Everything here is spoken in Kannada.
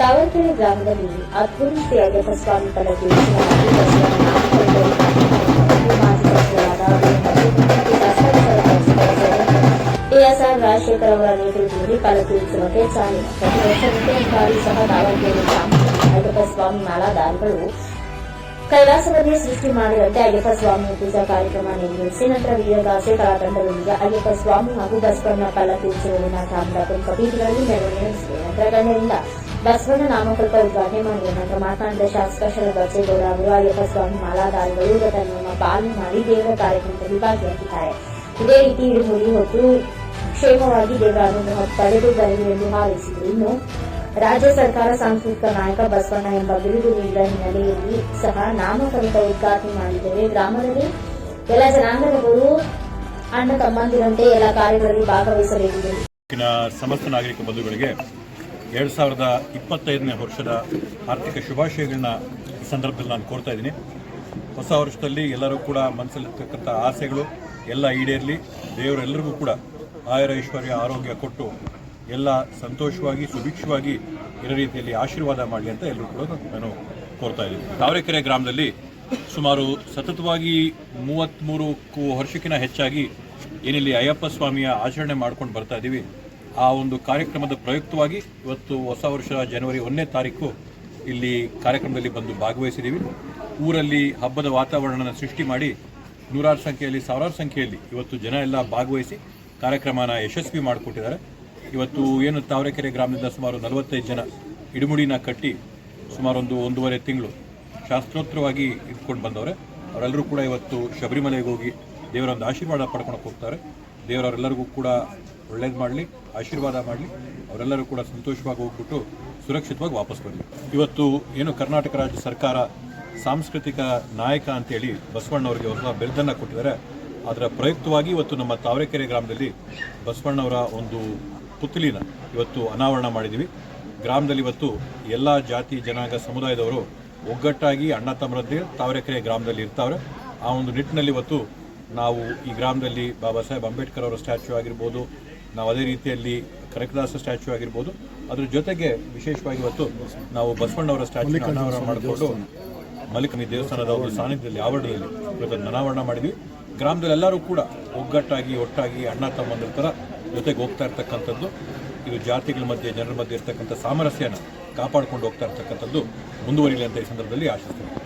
ತಾವರೆಕೆರೆ ಗ್ರಾಮದಲ್ಲಿ ಅದ್ಭುತ ಅಯ್ಯಪ್ಪ ಸ್ವಾಮಿ ಪಲ್ಲಕ್ಕಿ ಉತ್ಸವವಾಗಿ ಬಸವನ ನಾಮಫಲಕ ಮಾಜಿ ಸಚಿವರಾದ ಎಎಸ್ಆರ್ ರಾಜಶೇಖರ್ ಅವರ ನೇತೃತ್ವದಲ್ಲಿ ಪಲ್ಲಕ್ಕಿ ಉತ್ಸವಕ್ಕೆ ಚಾಲನೆ ಪ್ರತಿ ವರ್ಷದಂತೆ ಈ ಬಾರಿ ಸಹ ತಾವರೆಕೆರೆ ಗ್ರಾಮದ ಅಯ್ಯಪ್ಪ ಸ್ವಾಮಿ ಮಾಲಾಧಾರಿಗಳು ಕೈಲಾಸವನ್ನೇ ಸೃಷ್ಟಿ ಮಾಡಿದಂತೆ ಅಯ್ಯಪ್ಪ ಸ್ವಾಮಿ ಪೂಜಾ ಕಾರ್ಯಕ್ರಮ ನೆರವೇರಿಸಿ ನಂತರ ವೀರಗಾಸೆ ಕಲಾತಂಡದೊಂದಿಗೆ ಅಯ್ಯಪ್ಪ ಸ್ವಾಮಿ ಹಾಗೂ ಬಸವಣ್ಣ ಪಲ್ಲಕ್ಕಿ ಉತ್ಸವವನ್ನು ಗ್ರಾಮದ ಪ್ರಮುಖ ಬೀದಿಗಳಲ್ಲಿ ಮೆರವಣಿಗೆ ನಡೆಸಿದೆ ನಂತರ ಗಣ್ಯರಿಂದ ಬಸವಣ್ಣ ನಾಮಕಲ್ಪ ಉದ್ಘಾಟನೆ ಮಾಡಿದ ನಂತರ ಮಾತನಾಡಿದ ಶಾಸಕ ಶರದ್ ಬಚ್ಚೇಗೌಡ ಅವರು ಅಯ್ಯಪ್ಪ ಸ್ವಾಮಿ ಮಾಲಾದಾರಿಗಳು ವ್ರತ ಪಾಲು ಮಾಡಿ ದೇವರ ಕಾರ್ಯಕ್ರಮದಲ್ಲಿ ಭಾಗಿಯಾಗಿದ್ದಾರೆ ಇದೇ ರೀತಿ ಇಡುಮುಡಿ ಹೊತ್ತು ಕ್ಷೇಮವಾಗಿ ದೇವರ ಅನುಗ್ರಹ ಪಡೆದು ಬರಲಿ ಎಂದು ಹಾರೈಸಿದರು. ಇನ್ನು ರಾಜ್ಯ ಸರ್ಕಾರ ಸಾಂಸ್ಕೃತಿಕ ನಾಯಕ ಬಸವಣ್ಣ ಎಂಬ ಬಿರುದು ನೀಡಿದ ಹಿನ್ನೆಲೆಯಲ್ಲಿ ಸಹ ನಾಮಕೃತ ಉದ್ಘಾಟನೆ ಮಾಡಿದ್ದೇವೆ ಗ್ರಾಮದಲ್ಲಿ ಎಲ್ಲ ಜನಾಂಗದವರು ಅಣ್ಣ ತಮ್ಮಂದಿರಂತೆ ಎಲ್ಲ ಕಾರ್ಯಗಳಲ್ಲಿ ಭಾಗವಹಿಸಬೇಕಿದೆ. ಸಮಸ್ತ ನಾಗರಿಕ ಬಂಧುಗಳಿಗೆ ಎರಡು ಸಾವಿರದ ಇಪ್ಪತ್ತೈದನೇ ವರ್ಷದ ಆರ್ಥಿಕ ಶುಭಾಶಯಗಳನ್ನ ಈ ಸಂದರ್ಭದಲ್ಲಿ ನಾನು ಕೋರ್ತಾ ಇದ್ದೀನಿ. ಹೊಸ ವರ್ಷದಲ್ಲಿ ಎಲ್ಲರೂ ಕೂಡ ಮನಸ್ಸಲ್ಲಿರ್ತಕ್ಕಂಥ ಆಸೆಗಳು ಎಲ್ಲ ಈಡೇರಲಿ, ದೇವರೆಲ್ಲರಿಗೂ ಕೂಡ ಆಯುರ ಐಶ್ವರ್ಯ, ಆರೋಗ್ಯ ಕೊಟ್ಟು ಎಲ್ಲ ಸಂತೋಷವಾಗಿ, ಸುಭಿಕ್ಷವಾಗಿ ಇರೋ ರೀತಿಯಲ್ಲಿ ಆಶೀರ್ವಾದ ಮಾಡಲಿ ಅಂತ ಎಲ್ಲರೂ ಕೂಡ ನಾನು ಕೋರ್ತಾ ಇದ್ದೀನಿ. ತಾವರೆಕೆರೆ ಗ್ರಾಮದಲ್ಲಿ ಸುಮಾರು ಸತತವಾಗಿ ಮೂವತ್ತ್ಮೂರು ವರ್ಷಕ್ಕಿಂತ ಹೆಚ್ಚಾಗಿ ಏನಿಲ್ಲಿ ಅಯ್ಯಪ್ಪ ಸ್ವಾಮಿಯ ಆಚರಣೆ ಮಾಡ್ಕೊಂಡು ಬರ್ತಾ ಇದ್ದೀವಿ. ಆ ಒಂದು ಕಾರ್ಯಕ್ರಮದ ಪ್ರಯುಕ್ತವಾಗಿ ಇವತ್ತು ಹೊಸ ವರ್ಷ ಜನವರಿ ಒಂದನೇ ತಾರೀಕು ಇಲ್ಲಿ ಕಾರ್ಯಕ್ರಮದಲ್ಲಿ ಬಂದು ಭಾಗವಹಿಸಿದ್ದೀವಿ. ಊರಲ್ಲಿ ಹಬ್ಬದ ವಾತಾವರಣನ ಸೃಷ್ಟಿ ಮಾಡಿ ನೂರಾರು ಸಂಖ್ಯೆಯಲ್ಲಿ, ಸಾವಿರಾರು ಸಂಖ್ಯೆಯಲ್ಲಿ ಇವತ್ತು ಜನ ಎಲ್ಲ ಭಾಗವಹಿಸಿ ಕಾರ್ಯಕ್ರಮನ ಯಶಸ್ವಿ ಮಾಡಿಕೊಟ್ಟಿದ್ದಾರೆ. ಇವತ್ತು ಏನು ತಾವರೆಕೆರೆ ಗ್ರಾಮದಿಂದ ಸುಮಾರು ನಲವತ್ತೈದು ಜನ ಇಡುಮುಡಿನ ಕಟ್ಟಿ ಸುಮಾರು ಒಂದು ಒಂದೂವರೆ ತಿಂಗಳು ಶಾಸ್ತ್ರೋತ್ತರವಾಗಿ ಇಟ್ಕೊಂಡು ಬಂದವರೆ. ಅವರೆಲ್ಲರೂ ಕೂಡ ಇವತ್ತು ಶಬರಿಮಲೆಗೆ ಹೋಗಿ ದೇವರ ಒಂದು ಆಶೀರ್ವಾದ ಪಡ್ಕೊಳಕ್ಕೆ ಹೋಗ್ತಾರೆ. ದೇವರವರೆಲ್ಲರಿಗೂ ಕೂಡ ಒಳ್ಳೇದು ಮಾಡಲಿ, ಆಶೀರ್ವಾದ ಮಾಡಲಿ, ಅವರೆಲ್ಲರೂ ಕೂಡ ಸಂತೋಷವಾಗಿ ಹೋಗ್ಬಿಟ್ಟು ಸುರಕ್ಷಿತವಾಗಿ ವಾಪಸ್ ಬರಲಿ ಇವತ್ತು ಏನು ಕರ್ನಾಟಕ ರಾಜ್ಯ ಸರ್ಕಾರ ಸಾಂಸ್ಕೃತಿಕ ನಾಯಕ ಅಂತೇಳಿ ಬಸವಣ್ಣವರಿಗೆ ಹೊಸ ಬಿರುದನ್ನು ಕೊಟ್ಟಿದ್ದಾರೆ. ಅದರ ಪ್ರಯುಕ್ತವಾಗಿ ಇವತ್ತು ನಮ್ಮ ತಾವರೆಕೆರೆ ಗ್ರಾಮದಲ್ಲಿ ಬಸವಣ್ಣವರ ಒಂದು ಪುತ್ಲಿನ ಇವತ್ತು ಅನಾವರಣ ಮಾಡಿದ್ದೀವಿ. ಗ್ರಾಮದಲ್ಲಿ ಇವತ್ತು ಎಲ್ಲ ಜಾತಿ, ಜನಾಂಗ, ಸಮುದಾಯದವರು ಒಗ್ಗಟ್ಟಾಗಿ ಅಣ್ಣ ತಮ್ಮರದ್ದೇ ತಾವರೆಕೆರೆ ಗ್ರಾಮದಲ್ಲಿ ಇರ್ತಾವ್ರೆ. ಆ ಒಂದು ನಿಟ್ಟಿನಲ್ಲಿ ಇವತ್ತು ನಾವು ಈ ಗ್ರಾಮದಲ್ಲಿ ಬಾಬಾ ಸಾಹೇಬ್ ಅಂಬೇಡ್ಕರ್ ಅವರ ಸ್ಟ್ಯಾಚ್ಯೂ ಆಗಿರ್ಬೋದು ನಾವು ಅದೇ ರೀತಿಯಲ್ಲಿ ಕನಕದಾಸ ಸ್ಟ್ಯಾಚ್ಯೂ ಆಗಿರ್ಬೋದು. ಅದ್ರ ಜೊತೆಗೆ ವಿಶೇಷವಾಗಿ ಇವತ್ತು ನಾವು ಬಸವಣ್ಣವರ ಸ್ಟ್ಯಾಚ್ಯೂ ಅನಾವರಣ ಮಾಡಿಕೊಂಡು ಮಲ್ಲಿಕಮಿ ದೇವಸ್ಥಾನದ ಒಂದು ಸಾನ್ನಿಧ್ಯದಲ್ಲಿ ಆವರಣದಲ್ಲಿ ಇವತ್ತು ಅನಾವರಣ ಮಾಡಿದ್ವಿ. ಗ್ರಾಮದಲ್ಲಿ ಎಲ್ಲರೂ ಕೂಡ ಒಗ್ಗಟ್ಟಾಗಿ ಒಟ್ಟಾಗಿ ಅಣ್ಣ ತಮ್ಮಂದ್ರ ಥರ ಜೊತೆಗೆ ಹೋಗ್ತಾ ಇರ್ತಕ್ಕಂಥದ್ದು. ಇದು ಜಾತಿಗಳ ಮಧ್ಯೆ ಜನರ ಮಧ್ಯೆ ಇರ್ತಕ್ಕಂಥ ಸಾಮರಸ್ಯನ ಕಾಪಾಡ್ಕೊಂಡು ಹೋಗ್ತಾ ಇರ್ತಕ್ಕಂಥದ್ದು ಮುಂದುವರಿಲಿ ಅಂತ ಈ ಸಂದರ್ಭದಲ್ಲಿ ಆಶಿಸ್ತೀನಿ.